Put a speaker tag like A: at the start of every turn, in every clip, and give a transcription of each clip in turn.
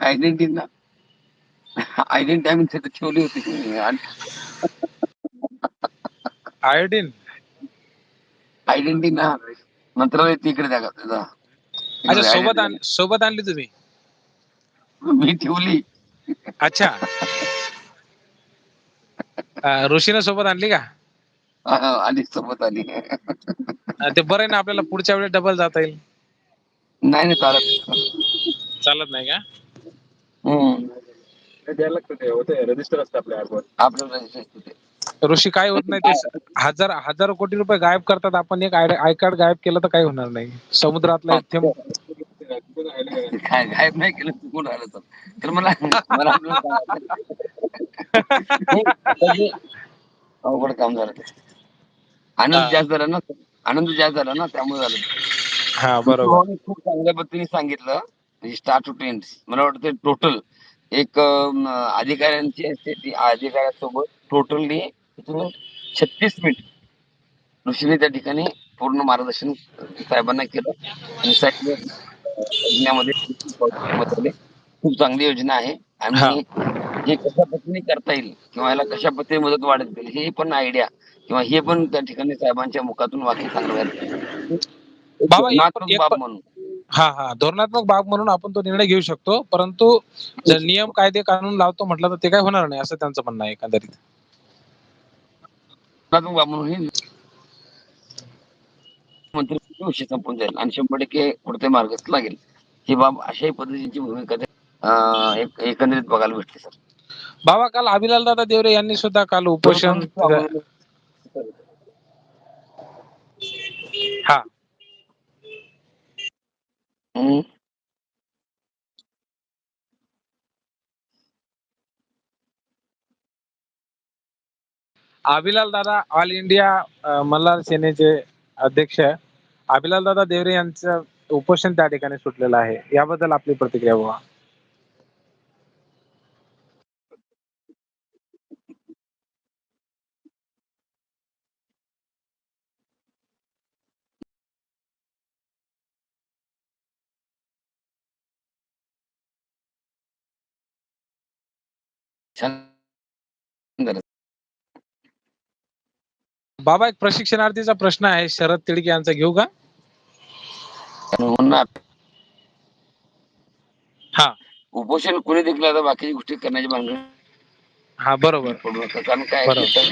A: Identity ना. Identity आम्ही तिथे ठेवली होती. आणि
B: आयोडीन?
A: आयडेंटिटी ना. मंत्रालय तिकडे द्या त्याचा
B: अच्छा सोबत आण सोबत आणली तुम्ही?
A: मी ठेवली.
B: अच्छा. अं, ऋषीनं सोबत आणली का?
A: हा, आली सोबत आली.
B: अं, ते बरं आहे ना आपल्याला पुढच्या वेळेस डबल जाता येईल.
A: नाही नाही चालत
B: चालत नाही का
A: हम्म.
C: द्यायला लागतं ते होते रजिस्टर असतं आपल्या ऍपवर
A: आपलं registration होते.
B: ऋषी काय होत नाही ते हजार हजार कोटी रुपये गायब करतात आपण एक आय कार्ड गायब केलं तर काही होणार नाही समुद्रातला एक थेंब
A: काय गायब नाही केलं चुकून आलं तर तर मला मला. अवघड काम झालं आनंद
B: हा.
A: जास्त झाला ना आनंद जास्त झाला ना त्यामुळे झालं.
B: हा बरोबर.
A: भावाने खूप चांगल्या पद्धतीने सांगितलं. स्टार्ट टू टेंट मला वाटतं टोटल एक अं, अधिकाऱ्यांची असते ती अधिकाऱ्यासोबत टोटली छत्तीस मिनिट ऋषीने त्या ठिकाणी पूर्ण मार्गदर्शन साहेबांना केलं. आणि साहेब खूप चांगली योजना आहे. आणि हे. कशा पद्धतीने करता येईल किंवा याला कशा पद्धतीने मदत वाढत येईल हे पण आयडिया किंवा हे पण त्या ठिकाणी साहेबांच्या मुखातून वाक्य सांगण्यात
B: बाबा, एक-
A: म्हणून.
B: हा हा. धोरणात्मक बाब म्हणून आपण तो निर्णय घेऊ शकतो. परंतु जर नियम कायदे कानून लावतो म्हटलं तर ते काय होणार नाही असं त्यांचं म्हणणं आहे एकंदरीत.
A: धोरणात्मक बाब म्हणून हे मंत्री विषय संपून जाईल आणि शंभर टक्के पुढते मार्गच लागेल. ही बाब अशाही पद्धतीची भूमिका त्या- अं, एक- एकंदरीत बघायला भेटते सर.
B: बाबा काल अभिलाल दादा देवरे यांनी सुद्धा काल उपोषण हा.
A: हम्म.
B: अभिलाल दादा ऑल इंडिया अ, मल्हार सेनेचे अध्यक्ष अभिलाल दादा देवरे यांचं उपोषण त्या ठिकाणी सुटलेलं आहे. याबद्दल आपली प्रतिक्रिया बघा
A: छान झालं.
B: बाबा एक प्रशिक्षणार्थीचा प्रश्न आहे. शरद तिडके यांचा घेऊ का?
A: होणार.
B: हा.
A: उपोषण कोणी देखील आता बाकीची गोष्टी करण्याची भानगड
B: हा बरोबर.
A: पडू नका. कारण काय
B: बरोबर.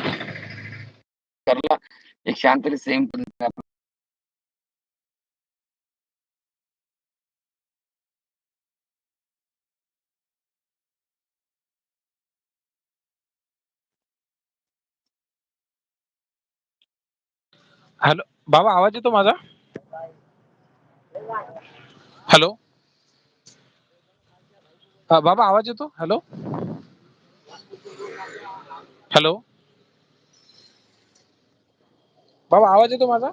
A: करला एक शांत सेम
B: हॅलो बाबा आवाज येतो माझा? हॅलो? बाबा आवाज येतो? हॅलो? हॅलो? बाबा आवाज येतो माझा?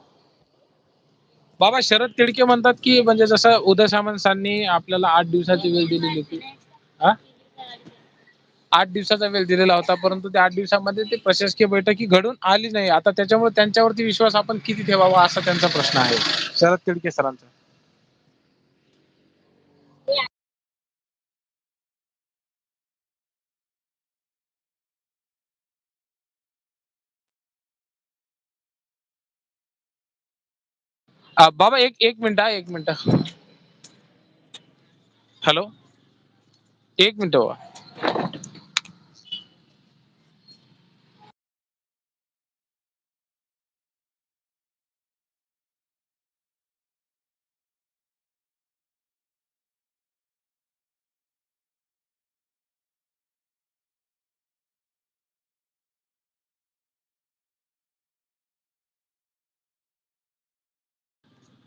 B: बाबा शरद तिडके म्हणतात की म्हणजे जसं उदय सामंतांनी आपल्याला आठ दिवसाची वेळ दिलेली होती. हा? आठ दिवसाचा वेळ दिलेला होता परंतु त्या आठ दिवसामध्ये ते प्रशासकीय बैठकी घडून आली नाही. आता त्याच्यामुळे त्यांच्यावरती विश्वास आपण किती ठेवावा असा त्यांचा प्रश्न आहे. शरद तिडके सरांचा. बाबा एक एक मिनिट एक मिनिट. हॅलो? एक मिनिट बाबा.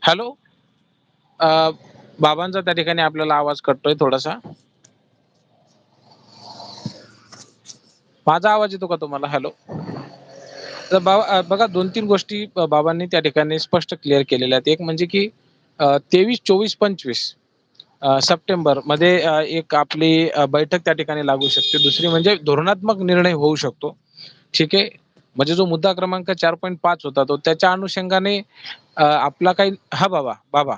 B: हॅलो? बाबांचा त्या ठिकाणी आपल्याला आवाज कटतोय थोडासा. माझा आवाज येतो का तुम्हाला? हॅलो? तर बाबा बघा दोन तीन गोष्टी बाबांनी त्या ठिकाणी स्पष्ट क्लिअर केलेल्या आहेत. एक म्हणजे की तेवीस चोवीस पंचवीस सप्टेंबरमध्ये एक आपली बैठक त्या ठिकाणी लागू शकते. दुसरी म्हणजे धोरणात्मक निर्णय होऊ शकतो. ठीक आहे? म्हणजे जो मुद्दा क्रमांक चार पॉईंट पाच होता तो त्याच्या अनुषंगाने आपला काही हा बाबा बाबा.